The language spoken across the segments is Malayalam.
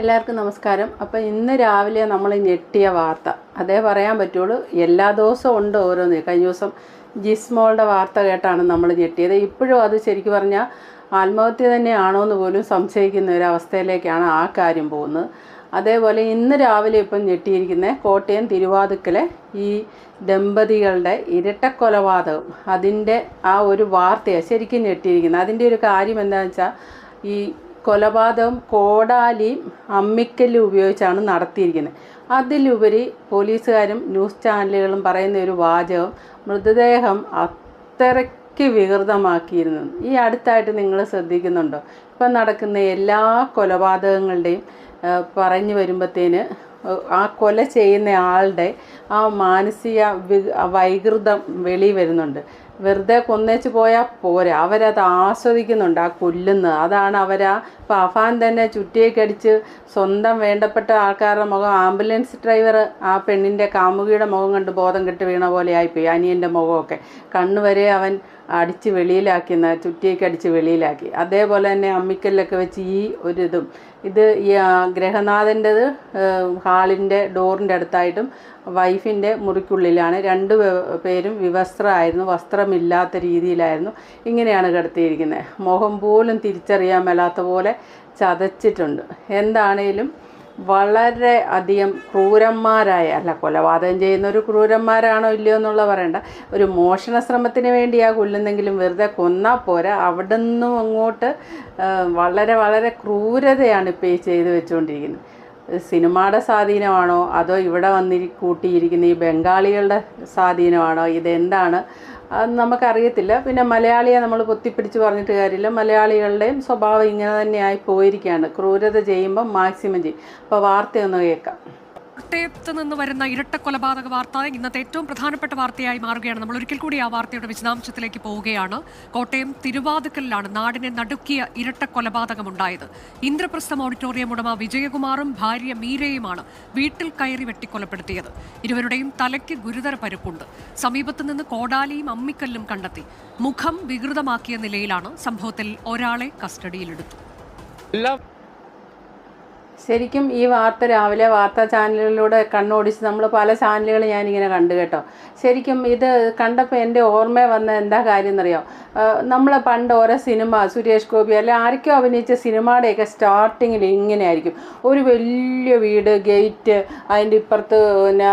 എല്ലാവർക്കും നമസ്കാരം. അപ്പോൾ ഇന്ന് രാവിലെ നമ്മൾ ഞെട്ടിയ വാർത്ത. അതേ പറയാൻ പറ്റുള്ളൂ എല്ലാ ദിവസവും ഉണ്ട് ഓരോന്ന്. കഴിഞ്ഞ ദിവസം ജിസ്മോളുടെ വാർത്ത കേട്ടാണ് നമ്മൾ ഞെട്ടിയത്. ഇപ്പോഴും അത് ശരിക്കും പറഞ്ഞാൽ ആത്മഹത്യ തന്നെയാണോ എന്ന് പോലും സംശയിക്കുന്ന ഒരു അവസ്ഥയിലേക്കാണ് ആ കാര്യം പോകുന്നത്. അതേപോലെ ഇന്ന് രാവിലെ ഇപ്പം ഞെട്ടിയിരിക്കുന്ന കോട്ടയം തിരുവാതുക്കലെ ഈ ദമ്പതികളുടെ ഇരട്ടക്കൊലപാതകം. അതിന്റെ ആ ഒരു വാർത്തയാണ് ശരിക്കും ഞെട്ടിയിരിക്കുന്നത്. അതിന്റെ ഒരു കാര്യം എന്താണെന്ന് വെച്ചാൽ ഈ കൊലപാതകം കോടാലിയും അമ്മിക്കല്ലും ഉപയോഗിച്ചാണ് നടത്തിയിരിക്കുന്നത്. അതിലുപരി പോലീസുകാരും ന്യൂസ് ചാനലുകളും പറയുന്ന ഒരു വാചകം മൃതദേഹം അത്രയ്ക്ക് വികൃതമാക്കിയിരുന്നു. ഈ അടുത്തായിട്ട് നിങ്ങൾ ശ്രദ്ധിക്കുന്നുണ്ടോ? ഇപ്പം നടക്കുന്ന എല്ലാ കൊലപാതകങ്ങളുടെയും പറഞ്ഞു വരുമ്പോഴത്തേന് ആ കൊല ചെയ്യുന്ന ആളുടെ ആ മാനസിക വൈകൃതം വെളി വരുന്നുണ്ട്. വെറുതെ കൊന്നേച്ച് പോയാൽ പോരാ. അവരത് ആസ്വദിക്കുന്നുണ്ട് ആ കൊല്ലുന്നത് അതാണ് അവരാ ഇപ്പം അഫാൻ തന്നെ ചുറ്റിയേക്കടിച്ച് സ്വന്തം വേണ്ടപ്പെട്ട ആൾക്കാരുടെ മുഖം ആംബുലൻസ് ഡ്രൈവർ ആ പെണ്ണിന്റെ കാമുകിയുടെ മുഖം കണ്ട് ബോധം കെട്ട് വീണ പോലെ ആയിപ്പോയി അനിയന്റെ മുഖമൊക്കെ. കണ്ണുവരെ അവൻ അടിച്ച് വെളിയിലാക്കി ചുറ്റിയൊക്കെ അടിച്ച് വെളിയിലാക്കി. അതേപോലെ തന്നെ അമ്മിക്കല്ലൊക്കെ വെച്ച് ഈ ഒരു ഇതും. ഇത് ഈ ഗ്രഹനാഥന്റെത് ഹാളിന്റെ ഡോറിന്റെ അടുത്തായിട്ടും വൈഫിന്റെ മുറിക്കുള്ളിലാണ്. രണ്ട് പേരും വിവസ്ത്രമായിരുന്നു വസ്ത്രമില്ലാത്ത രീതിയിലായിരുന്നു ഇങ്ങനെയാണ് കിടത്തിയിരിക്കുന്നത്. മുഖം പോലും തിരിച്ചറിയാൻ മേലാത്ത പോലെ ചതച്ചിട്ടുണ്ട്. എന്താണേലും വളരെ അധികം ക്രൂരന്മാരായ അല്ല കൊലപാതകം ചെയ്യുന്ന ഒരു ക്രൂരന്മാരാണോ ഇല്ലയോ എന്നുള്ള പറയണ്ട. ഒരു മോഷണ ശ്രമത്തിന് വേണ്ടിയാ കൊല്ലുന്നെങ്കിലും വെറുതെ കൊന്നാൽ പോരാ. അവിടെ നിന്നും അങ്ങോട്ട് വളരെ വളരെ ക്രൂരതയാണ് ഇപ്പോൾ ഈ ചെയ്തു വെച്ചുകൊണ്ടിരിക്കുന്നത് സിനിമയുടെ സ്വാധീനമാണോ? അതോ ഇവിടെ വന്നിരി കൂട്ടിയിരിക്കുന്ന ഈ ബംഗാളികളുടെ സ്വാധീനമാണോ? ഇതെന്താണ് അത് നമുക്കറിയത്തില്ല. പിന്നെ മലയാളിയെ നമ്മൾ പൊത്തിപ്പിടിച്ച് പറഞ്ഞിട്ട് കാര്യമില്ല. മലയാളികളുടെയും സ്വഭാവം ഇങ്ങനെ തന്നെയായി പോയിരിക്കുകയാണ്. ക്രൂരത ചെയ്യുമ്പം മാക്സിമം ചെയ്യും. അപ്പോൾ വാർത്തയൊന്ന് കേൾക്കാം. കോട്ടയത്ത് നിന്ന് വരുന്ന ഇരട്ട കൊലപാതക വാർത്ത ഇന്നത്തെ ഏറ്റവും പ്രധാനപ്പെട്ട വാർത്തയായി മാറുകയാണ്. നമ്മൾ ഒരിക്കൽ കൂടി ആ വാർത്തയുടെ വിശദാംശത്തിലേക്ക് പോവുകയാണ്. കോട്ടയം തിരുവാതുക്കലിലാണ് നാടിനെ നടുക്കിയ ഇരട്ട കൊലപാതകം ഉണ്ടായത് ഇന്ദ്രപ്രസ്ഥം ഓഡിറ്റോറിയം ഉടമ വിജയകുമാറും ഭാര്യ മീരയുമാണ് വീട്ടിൽ കയറി വെട്ടിക്കൊലപ്പെടുത്തിയത്. ഇരുവരുടെയും തലയ്ക്ക് ഗുരുതര പരുക്കുണ്ട്. സമീപത്ത് നിന്ന് കോടാലിയും അമ്മിക്കല്ലും കണ്ടെത്തി. മുഖം വികൃതമാക്കിയ നിലയിലാണ് സംഭവത്തിൽ ഒരാളെ കസ്റ്റഡിയിലെടുത്തു. എല്ലാ ശരിക്കും ഈ വാർത്ത രാവിലെ വാർത്താ ചാനലുകളിലൂടെ കണ്ണോടിച്ച് നമ്മൾ പല ചാനലുകൾ ഞാനിങ്ങനെ കണ്ടു കേട്ടോ. ശരിക്കും ഇത് കണ്ടപ്പോൾ എന്റെ ഓർമ്മ വന്ന എന്താ കാര്യം എന്നറിയോ? നമ്മൾ പണ്ട് ഓരോ സിനിമ സുരേഷ് ഗോപി അല്ലെ ആരൊക്കെ അഭിനയിച്ച സിനിമയുടെയൊക്കെ സ്റ്റാർട്ടിങ്ങിൽ ഇങ്ങനെ ആയിരിക്കും ഒരു വലിയ വീട് ഗേറ്റ് അതിന്റെ ഇപ്പുറത്ത് പിന്നെ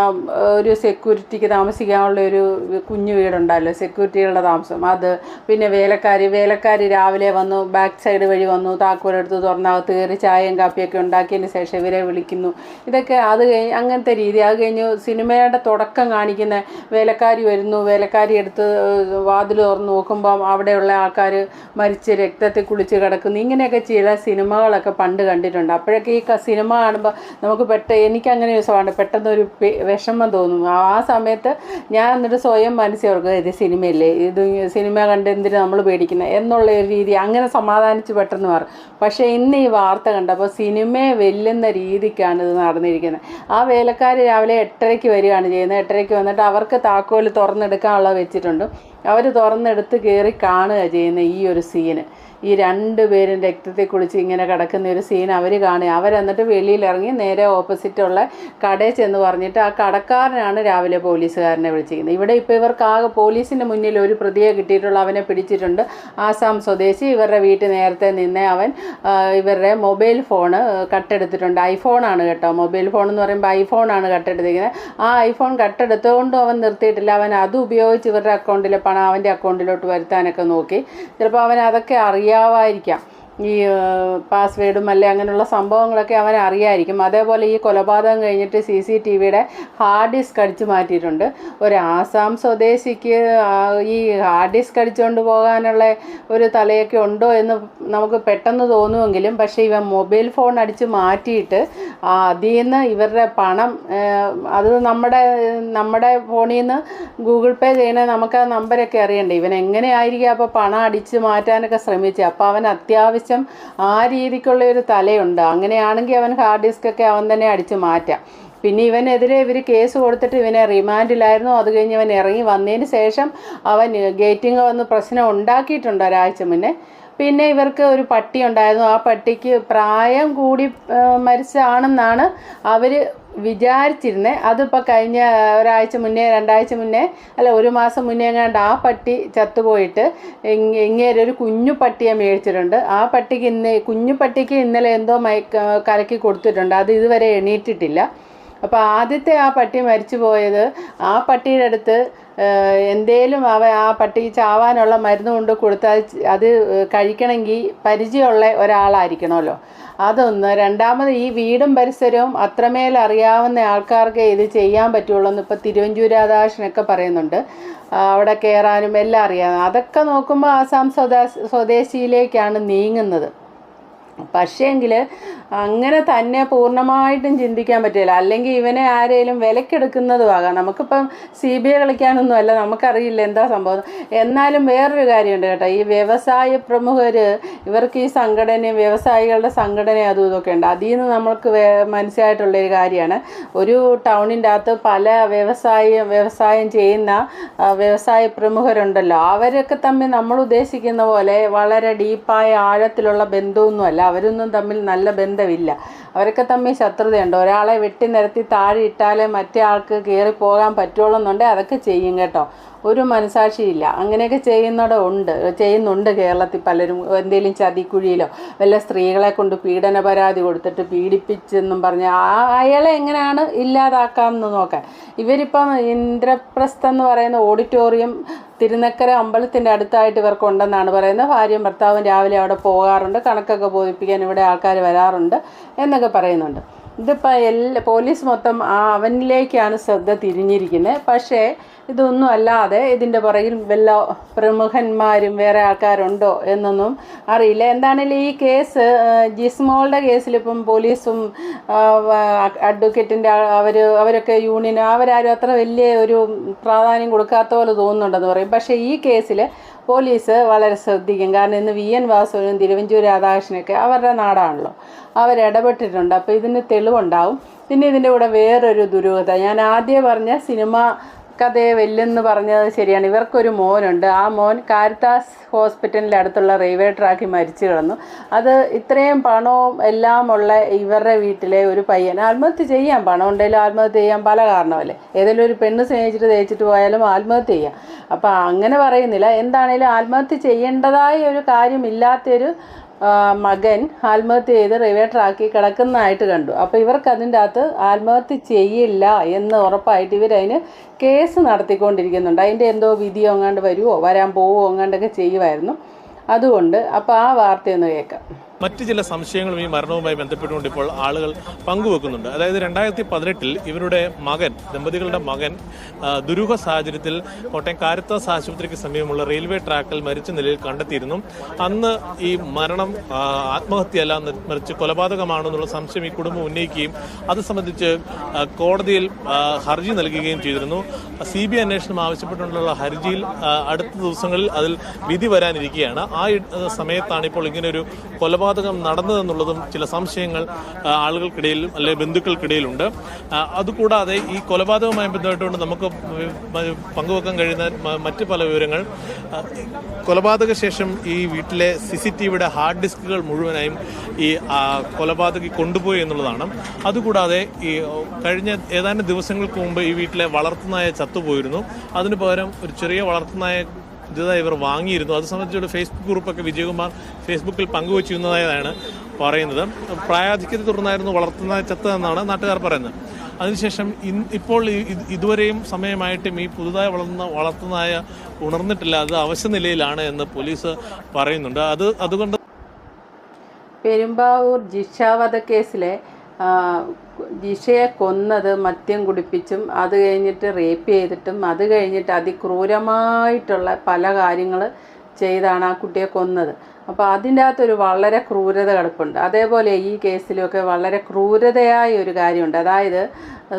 ഒരു സെക്യൂരിറ്റിക്ക് താമസിക്കാനുള്ള ഒരു കുഞ്ഞു വീടുണ്ടല്ലോ സെക്യൂരിറ്റികളുടെ താമസം. അത് പിന്നെ വേലക്കാർ വേലക്കാർ രാവിലെ വന്നു ബാക്ക് സൈഡ് വഴി വന്നു താക്കോലെടുത്ത് തുറന്നകത്ത് കയറി ചായയും കാപ്പിയൊക്കെ ഉണ്ടാക്കിയതിന് ശേഷം ഇവരെ വിളിക്കുന്നു. ഇതൊക്കെ അത് കഴിഞ്ഞ് അങ്ങനത്തെ രീതി. അത് കഴിഞ്ഞ് സിനിമയുടെ തുടക്കം കാണിക്കുന്ന വേലക്കാരി വരുന്നു വേലക്കാരി എടുത്ത് വാതിൽ തുറന്ന് നോക്കുമ്പം അവിടെയുള്ള ആൾക്കാർ മരിച്ച് രക്തത്തിൽ കുളിച്ച് കിടക്കുന്നു. ഇങ്ങനെയൊക്കെ ചില സിനിമകളൊക്കെ പണ്ട് കണ്ടിട്ടുണ്ട്. അപ്പോഴൊക്കെ ഈ സിനിമ കാണുമ്പോൾ നമുക്ക് പെട്ടെന്ന് എനിക്ക് അങ്ങനെ ഒരു സ്വഭാവമുണ്ട് പെട്ടെന്ന് ഒരു വിഷമം തോന്നും ആ സമയത്ത് ഞാൻ എന്നിട്ട് സ്വയം മനസ്സിൽ ഓർക്കുക ഇത് സിനിമയല്ലേ? ഇത് സിനിമ കണ്ട് എന്തിനു നമ്മൾ പേടിക്കുന്നത് എന്നുള്ള ഒരു രീതി അങ്ങനെ സമാധാനിച്ച് പെട്ടെന്ന് മാറും. പക്ഷേ ഇന്ന് ഈ വാർത്ത കണ്ടപ്പോൾ സിനിമയെ വെല്ലുന്ന രീതിക്കാണ് ഇത് നടന്നിരിക്കുന്നത് ആ വേലക്കാർ രാവിലെ എട്ടരയ്ക്ക് വരികയാണ് ചെയ്യുന്നത്. എട്ടരയ്ക്ക് വന്നിട്ട് അവർക്ക് താക്കോൽ തുറന്നെടുക്കാനുള്ള വെച്ചിട്ടുണ്ട്. അവർ തുറന്നെടുത്ത് കയറി കാണുക ചെയ്യുന്ന ഈ ഒരു സീന് ഈ രണ്ട് പേരും രക്തത്തിൽ കുളിച്ച് ഇങ്ങനെ കിടക്കുന്ന ഒരു സീൻ അവർ കാണുക. അവരെന്നിട്ട് വെളിയിലിറങ്ങി നേരെ ഓപ്പോസിറ്റുള്ള കടയിൽ ചെന്ന് പറഞ്ഞിട്ട് ആ കടക്കാരനാണ് രാവിലെ പോലീസുകാരനെ വിളിച്ചിരിക്കുന്നത്. ഇവിടെ ഇപ്പോൾ ഇവർക്ക് ആകെ പോലീസിന്റെ മുന്നിൽ ഒരു പ്രതിയെ കിട്ടിയിട്ടുള്ള അവനെ പിടിച്ചിട്ടുണ്ട്. ആസാം സ്വദേശി ഇവരുടെ വീട്ടിൽ നേരത്തെ നിന്നേ അവൻ ഇവരുടെ മൊബൈൽ ഫോണ് കട്ടെടുത്തിട്ടുണ്ട്. ഐഫോണാണ് കേട്ടോ. മൊബൈൽ ഫോൺ എന്ന് പറയുമ്പോൾ ഐഫോണാണ് കട്ടെടുത്തിരിക്കുന്നത്. ആ ഐഫോൺ കട്ടെടുത്തുകൊണ്ടും അവൻ നിർത്തിയിട്ടില്ല. അവൻ അത് ഉപയോഗിച്ച് ഇവരുടെ അക്കൗണ്ടിലെ പണം അവന്റെ അക്കൗണ്ടിലോട്ട് വരുത്താനൊക്കെ നോക്കി. ചിലപ്പോൾ അവൻ അതൊക്കെ അറിയാമായിരിക്കാം ഈ പാസ്വേഡും അല്ലെ അങ്ങനെയുള്ള സംഭവങ്ങളൊക്കെ അവൻ അറിയായിരിക്കും. അതേപോലെ ഈ കൊലപാതകം കഴിഞ്ഞിട്ട് സി സി ടി വിയുടെ ഹാർഡ് ഡിസ്ക് അടിച്ചു മാറ്റിയിട്ടുണ്ട്. ഒരു ആസാം സ്വദേശിക്ക് ഈ ഹാർഡ് ഡിസ്ക് അടിച്ചുകൊണ്ട് പോകാനുള്ള ഒരു തലയൊക്കെ ഉണ്ടോ എന്ന് നമുക്ക് പെട്ടെന്ന് തോന്നുമെങ്കിലും പക്ഷേ ഇവൻ മൊബൈൽ ഫോൺ അടിച്ച് മാറ്റിയിട്ട് അതിൽ നിന്ന് ഇവരുടെ പണം അത് നമ്മുടെ നമ്മുടെ ഫോണിൽ നിന്ന് ഗൂഗിൾ പേ ചെയ്യണ നമുക്ക് ആ നമ്പരൊക്കെ അറിയണ്ടേ. ഇവൻ എങ്ങനെയായിരിക്കും അപ്പോൾ പണം അടിച്ച് മാറ്റാനൊക്കെ ശ്രമിച്ചത് അപ്പോൾ അവൻ അത്യാവശ്യം ആ രീതിക്കുള്ള ഒരു തലയുണ്ട്. അങ്ങനെയാണെങ്കിൽ അവൻ ഹാർഡ് ഡിസ്ക് ഒക്കെ അവൻ തന്നെ അടിച്ച് മാറ്റാം. പിന്നെ ഇവനെതിരെ ഇവർ കേസ് കൊടുത്തിട്ട് ഇവനെ റിമാൻഡിലായിരുന്നു അത് കഴിഞ്ഞ് ഇവൻ ഇറങ്ങി വന്നതിന് ശേഷം അവൻ ഗേറ്റിംഗ് വന്ന് പ്രശ്നം ഉണ്ടാക്കിയിട്ടുണ്ട് ഒരാഴ്ച മുന്നേ. പിന്നെ ഇവർക്ക് ഒരു പട്ടി ഉണ്ടായിരുന്നു. ആ പട്ടിക്ക് പ്രായം കൂടി മരിച്ചാണെന്നാണ് അവർ വിചാരിച്ചിരുന്നത് അതിപ്പോൾ കഴിഞ്ഞ ഒരാഴ്ച മുന്നേ രണ്ടാഴ്ച മുന്നേ അല്ല ഒരു മാസം മുന്നേ എങ്ങാണ്ട് ആ പട്ടി ചത്തുപോയിട്ട് ഇങ്ങേരെ ഒരു കുഞ്ഞു പട്ടിയെ മേടിച്ചിട്ടുണ്ട്. ആ പട്ടിക്ക് ഇന്ന് കുഞ്ഞു പട്ടിക്ക് ഇന്നലെ എന്തോ മയക്ക കലക്കി കൊടുത്തിട്ടുണ്ട്. അത് ഇതുവരെ എണീറ്റിട്ടില്ല. അപ്പോൾ ആദ്യത്തെ ആ പട്ടി മരിച്ചു പോയത് ആ പട്ടിയുടെ അടുത്ത് എന്തേലും അവ ആ പട്ടി ചാവാനുള്ള മരുന്ന് കൊണ്ട് കൊടുത്താൽ അത് കഴിക്കണമെങ്കിൽ പരിചയമുള്ള ഒരാളായിരിക്കണമല്ലോ. അതൊന്ന്. രണ്ടാമത് ഈ വീടും പരിസരവും അത്രമേൽ അറിയാവുന്ന ആൾക്കാർക്ക് ഇത് ചെയ്യാൻ പറ്റുള്ളൂ എന്ന് ഇപ്പോൾ തിരുവഞ്ചൂർ രാധാകൃഷ്ണനൊക്കെ പറയുന്നുണ്ട് അവിടെ കയറാനും എല്ലാം അറിയാം. അതൊക്കെ നോക്കുമ്പോൾ ആസാം സ്വദേശ സ്വദേശിയിലേക്കാണ് നീങ്ങുന്നത്. പക്ഷേങ്കിൽ അങ്ങനെ തന്നെ പൂർണമായിട്ടും ചിന്തിക്കാൻ പറ്റില്ല. അല്ലെങ്കിൽ ഇവനെ ആരെയും വിലക്കെടുക്കുന്നതും ആകാം നമുക്കിപ്പം സി ബി ഐ കളിക്കാനൊന്നും അല്ല നമുക്കറിയില്ല എന്താ സംഭവം. എന്നാലും വേറൊരു കാര്യമുണ്ട് കേട്ടോ. ഈ വ്യവസായ പ്രമുഖർ ഇവർക്ക് ഈ സംഘടനയും വ്യവസായികളുടെ സംഘടനയും അതും ഇതൊക്കെ ഉണ്ട്. അതിൽ നിന്ന് നമ്മൾക്ക് മനസ്സിലായിട്ടുള്ളൊരു കാര്യമാണ്. ഒരു ടൗണിന്റെ അകത്ത് പല വ്യവസായ വ്യവസായം ചെയ്യുന്ന വ്യവസായ പ്രമുഖരുണ്ടല്ലോ. അവരൊക്കെ തമ്മിൽ നമ്മൾ ഉദ്ദേശിക്കുന്ന പോലെ വളരെ ഡീപ്പായ ആഴത്തിലുള്ള ബന്ധമൊന്നുമല്ല. അവരൊന്നും തമ്മിൽ നല്ല ബന്ധമില്ല. അവരൊക്കെ തമ്മിൽ ശത്രുതയുണ്ട്. ഒരാളെ വെട്ടി നിരത്തി താഴെ ഇട്ടാലേ മറ്റേ ആൾക്ക് കയറി പോകാൻ പറ്റുള്ളൂ എന്നുണ്ടെങ്കിൽ അതൊക്കെ ചെയ്യും കേട്ടോ. ഒരു മനസാക്ഷിയില്ല. അങ്ങനെയൊക്കെ ചെയ്യുന്നവിടെ ഉണ്ട്. ചെയ്യുന്നുണ്ട് കേരളത്തിൽ പലരും. എന്തെങ്കിലും ചതിക്കുഴിയിലോ വല്ല സ്ത്രീകളെ കൊണ്ട് പീഡന പരാതി കൊടുത്തിട്ട് പീഡിപ്പിച്ചെന്നും പറഞ്ഞ് ആ അയാളെ എങ്ങനെയാണ് ഇല്ലാതാക്കാമെന്ന് നോക്കാൻ. ഇവരിപ്പം ഇന്ദ്രപ്രസ്ഥം എന്ന് പറയുന്ന ഓഡിറ്റോറിയം തിരുനക്കര അമ്പലത്തിന്റെ അടുത്തായിട്ട് ഇവർക്കുണ്ടെന്നാണ് പറയുന്നത്. ഭാര്യയും ഭർത്താവും രാവിലെ അവിടെ പോകാറുണ്ട്. കണക്കൊക്കെ ബോധിപ്പിക്കാൻ ഇവിടെ ആൾക്കാർ വരാറുണ്ട് എന്നൊക്കെ പറയുന്നുണ്ട്. ഇതിപ്പോൾ എല്ലാ പോലീസ് മൊത്തം ആ അവനിലേക്കാണ് ശ്രദ്ധ തിരിഞ്ഞിരിക്കുന്നത്. പക്ഷേ ഇതൊന്നും അല്ലാതെ ഇതിന്റെ പുറകിൽ വല്ല പ്രമുഖന്മാരും വേറെ ആൾക്കാരുണ്ടോ എന്നൊന്നും അറിയില്ല. എന്താണെങ്കിലും ഈ കേസ്? ജിസ്മോളുടെ കേസിലിപ്പം പോലീസും അഡ്വക്കേറ്റിന്റെ അവർ അവരൊക്കെ യൂണിയൻ അവരാരും അത്ര വലിയ ഒരു പ്രാധാന്യം കൊടുക്കാത്ത പോലെ തോന്നുന്നുണ്ടെന്ന് പറയും. പക്ഷേ ഈ കേസിൽ പോലീസ് വളരെ ശ്രദ്ധിക്കും. കാരണം ഇന്ന് വി. എൻ. വാസുവിനും തിരുവഞ്ചൂർ രാധാകൃഷ്ണനൊക്കെ അവരുടെ നാടാണല്ലോ. അവരിടപെട്ടിട്ടുണ്ട് അപ്പോൾ ഇതിന് തെളിവുണ്ടാവും. പിന്നെ ഇതിന്റെ കൂടെ വേറൊരു ദുരൂഹത. ഞാൻ ആദ്യം പറഞ്ഞ സിനിമ കഥയെ വെല്ലെന്ന് പറഞ്ഞത് ശരിയാണ്. ഇവർക്കൊരു മോനുണ്ട്. ആ മോൻ കാരിത്താസ് ഹോസ്പിറ്റലിന്റെ അടുത്തുള്ള റെയിൽവേ ട്രാക്കിൽ മരിച്ചു കിടന്നു. അത് ഇത്രയും പണവും എല്ലാം ഉള്ള ഇവരുടെ വീട്ടിലെ ഒരു പയ്യൻ. ആത്മഹത്യ ചെയ്യാം. പണം ഉണ്ടെങ്കിലും ആത്മഹത്യ ചെയ്യാൻ പല കാരണമല്ലേ? ഏതെങ്കിലും ഒരു പെണ്ണ് സ്നേഹിച്ചിട്ട് തേച്ചിട്ട് പോയാലും ആത്മഹത്യ ചെയ്യാം. അപ്പോൾ അങ്ങനെ പറയുന്നില്ല. എന്താണേലും ആത്മഹത്യ ചെയ്യേണ്ടതായ ഒരു കാര്യമില്ലാത്തൊരു മകൻ ആത്മഹത്യ ചെയ്ത് റെയിൽവേ ട്രാക്കിൽ കിടക്കുന്നതായിട്ട് കണ്ടു. അപ്പോൾ ഇവർക്ക് അതിന്റെ അകത്ത് ആത്മഹത്യ ചെയ്യില്ല എന്ന് ഉറപ്പായിട്ട് ഇവരതിന് കേസ് നടത്തിക്കൊണ്ടിരിക്കുന്നുണ്ട്. അതിന്റെ എന്തോ വിധിയോ എങ്ങാണ്ട് വരുമോ വരാൻ പോവോ എങ്ങാണ്ടൊക്കെ ചെയ്യുമായിരുന്നു അതുകൊണ്ട് അപ്പോൾ ആ വാർത്തയൊന്ന് കേൾക്കാം. മറ്റ് ചില സംശയങ്ങളും ഈ മരണവുമായി ബന്ധപ്പെട്ടുകൊണ്ട് ഇപ്പോൾ ആളുകൾ പങ്കുവെക്കുന്നുണ്ട്. അതായത് രണ്ടായിരത്തി പതിനെട്ടിൽ ഇവരുടെ മകൻ ദമ്പതികളുടെ മകൻ ദുരൂഹ സാഹചര്യത്തിൽ കോട്ടയം കാരത്താസ് ആശുപത്രിക്ക് സമീപമുള്ള റെയിൽവേ ട്രാക്കിൽ മരിച്ച നിലയിൽ കണ്ടെത്തിയിരുന്നു. അന്ന് ഈ മരണം ആത്മഹത്യയല്ല മറിച്ച് കൊലപാതകമാണെന്നുള്ള സംശയം ഈ കുടുംബം ഉന്നയിക്കുകയും അത് സംബന്ധിച്ച് കോടതിയിൽ ഹർജി നൽകുകയും ചെയ്തിരുന്നു. സി ബി അന്വേഷണം ആവശ്യപ്പെട്ടുകൊണ്ടുള്ള ഹർജിയിൽ അടുത്ത ദിവസങ്ങളിൽ അതിൽ വിധി വരാനിരിക്കുകയാണ്. ആ സമയത്താണ് ഇപ്പോൾ ഇങ്ങനെ ഒരു കൊലപാതകം നടന്നതെന്നുള്ളതും ചില സംശയങ്ങൾ ആളുകൾക്കിടയിലും അല്ലെങ്കിൽ ബന്ധുക്കൾക്കിടയിലുണ്ട്. അതുകൂടാതെ ഈ കൊലപാതകവുമായി ബന്ധപ്പെട്ടുകൊണ്ട് നമുക്ക് പങ്കുവെക്കാൻ കഴിയുന്ന മറ്റ് പല വിവരങ്ങൾ. കൊലപാതക ശേഷം ഈ വീട്ടിലെ സി സി ടി വിയുടെ ഹാർഡ് ഡിസ്കുകൾ മുഴുവനായും ഈ കൊലപാതകി കൊണ്ടുപോയി എന്നുള്ളതാണ്. അതുകൂടാതെ ഈ കഴിഞ്ഞ ഏതാനും ദിവസങ്ങൾക്ക് മുമ്പ് ഈ വീട്ടിലെ വളർത്തുനായ ചത്തുപോയിരുന്നു. അതിനു പകരം ഒരു ചെറിയ വളർത്തുനായ ഇതായി ഇവർ വാങ്ങിയിരുന്നു. അത് സംബന്ധിച്ചൊരു ഫേസ്ബുക്ക് ഗ്രൂപ്പൊക്കെ വിജയകുമാർ ഫേസ്ബുക്കിൽ പങ്കുവച്ചിരുന്നതായാണ് പറയുന്നത്. പ്രായാധിക്യത്തെ തുടർന്നായിരുന്നു വളർത്തുന്ന ചത്തതെന്നാണ് നാട്ടുകാർ പറയുന്നത്. അതിനുശേഷം ഇൻ ഇപ്പോൾ ഇതുവരെയും സമയമായിട്ടും ഈ പുതുതായി വളർന്ന വളർത്തുന്നതായ ഉണർന്നിട്ടില്ല. അത് അവശ്യ നിലയിലാണ് എന്ന് പോലീസ് പറയുന്നുണ്ട്. അത് അതുകൊണ്ട് പെരുമ്പാവൂർ ജിഷാവധ ആ, ജിഷയെ കൊന്നത് മദ്യം കുടിപ്പിച്ചും അത് കഴിഞ്ഞിട്ട് റേപ്പ് ചെയ്തിട്ടും അത് കഴിഞ്ഞിട്ട് അതിക്രൂരമായിട്ടുള്ള പല കാര്യങ്ങൾ ചെയ്താണ് ആ കുട്ടിയെ കൊന്നത്. അപ്പോൾ അതിന്റെ അകത്തൊരു വളരെ ക്രൂരത കിടപ്പുണ്ട്. അതേപോലെ ഈ കേസിലൊക്കെ വളരെ ക്രൂരതയായ ഒരു കാര്യമുണ്ട്. അതായത്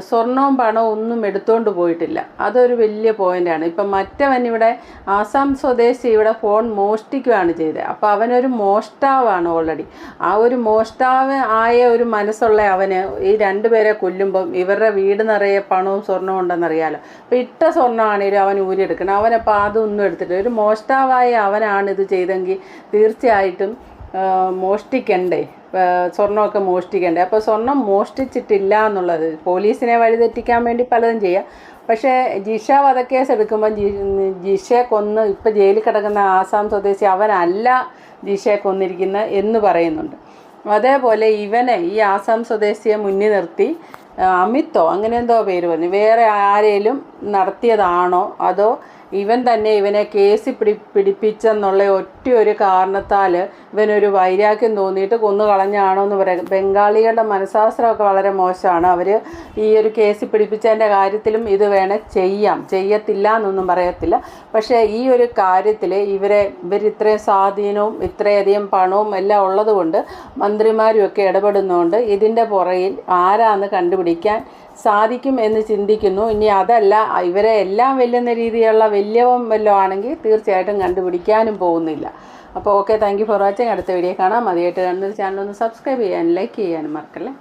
സ്വർണവും പണവും ഒന്നും എടുത്തുകൊണ്ട് പോയിട്ടില്ല. അതൊരു വലിയ പോയിന്റാണ് ഇപ്പം മറ്റവൻ ഇവിടെ ആസാം സ്വദേശി ഇവിടെ ഫോൺ മോഷ്ടിക്കുകയാണ് ചെയ്തത് അപ്പോൾ അവനൊരു മോഷ്ടാവാണ് ഓൾറെഡി. ആ ഒരു മോഷ്ടാവ് ആയ ഒരു മനസ്സുള്ള അവന് ഈ രണ്ടുപേരെ കൊല്ലുമ്പം ഇവരുടെ വീട് നിറയെ പണവും സ്വർണവും ഉണ്ടെന്നറിയാലോ. അപ്പോൾ ഇട്ട സ്വർണമാണെങ്കിലും അവൻ ഊരിയെടുക്കണം. അവനപ്പോൾ അതൊന്നും എടുത്തിട്ടില്ല. ഒരു മോഷ്ടാവായ അവനാണ് ഇത് ചെയ്തെങ്കിൽ തീർച്ചയായും തീർച്ചയായിട്ടും മോഷ്ടിക്കണ്ടേ? സ്വർണമൊക്കെ മോഷ്ടിക്കണ്ടേ? അപ്പോൾ സ്വർണം മോഷ്ടിച്ചിട്ടില്ല എന്നുള്ളത് പോലീസിനെ വഴിതെറ്റിക്കാൻ വേണ്ടി പലതും ചെയ്യാം. പക്ഷേ ജിഷ വധക്കേസ് എടുക്കുമ്പോൾ ജി ജിഷയെ കൊന്ന് ഇപ്പോൾ ജയിലിൽ കിടക്കുന്ന ആസാം സ്വദേശി അവനല്ല ജിഷയെ കൊന്നിരിക്കുന്നത് എന്ന് പറയുന്നുണ്ട്. അതേപോലെ ഇവനെ ഈ ആസാം സ്വദേശിയെ മുന്നിൽ നിർത്തി അമിത്തോ അങ്ങനെ എന്തോ പേര് പറഞ്ഞു. വേറെ ആരെങ്കിലും നടത്തിയതാണോ അതോ ഇവൻ തന്നെ ഇവനെ കേസ് പിടി പിടിപ്പിച്ചെന്നുള്ള ഒറ്റ ഒരു കാരണത്താൽ ഇവനൊരു വൈരാഗ്യം തോന്നിയിട്ട് കൊന്നു കളഞ്ഞാണോ എന്ന് പറയാം. ബംഗാളികളുടെ മനഃശാസ്ത്രമൊക്കെ വളരെ മോശമാണ്. അവർ ഈ ഒരു കേസ് പിടിപ്പിച്ചതിന്റെ കാര്യത്തിലും ഇത് വേണേൽ ചെയ്യാം. ചെയ്യത്തില്ല എന്നൊന്നും പറയത്തില്ല. പക്ഷേ ഈ ഒരു കാര്യത്തിൽ ഇവരെ ഇവർ ഇത്രയും സ്വാധീനവും ഇത്രയധികം പണവും എല്ലാം ഉള്ളതുകൊണ്ട് മന്ത്രിമാരും ഒക്കെ ഇടപെടുന്നതുകൊണ്ട് ഇതിന്റെ പുറയിൽ ആരാന്ന് കണ്ടുപിടിക്കാൻ സാധിക്കും എന്ന് ചിന്തിക്കുന്നു. ഇനി അതല്ല ഇവരെ എല്ലാം വെല്ലുന്ന രീതിയിലുള്ള വലിയവൻ വല്ലതും ആണെങ്കിൽ തീർച്ചയായിട്ടും കണ്ടുപിടിക്കാനും പോകുന്നില്ല. അപ്പോൾ okay thank you for watching. അടുത്ത വീഡിയോ കാണാം. മതിയായിട്ട് കാണുന്ന ചാനൽ ഒന്ന് സബ്സ്ക്രൈബ് ചെയ്യാനും ലൈക്ക് ചെയ്യാനും മറക്കല്ലേ?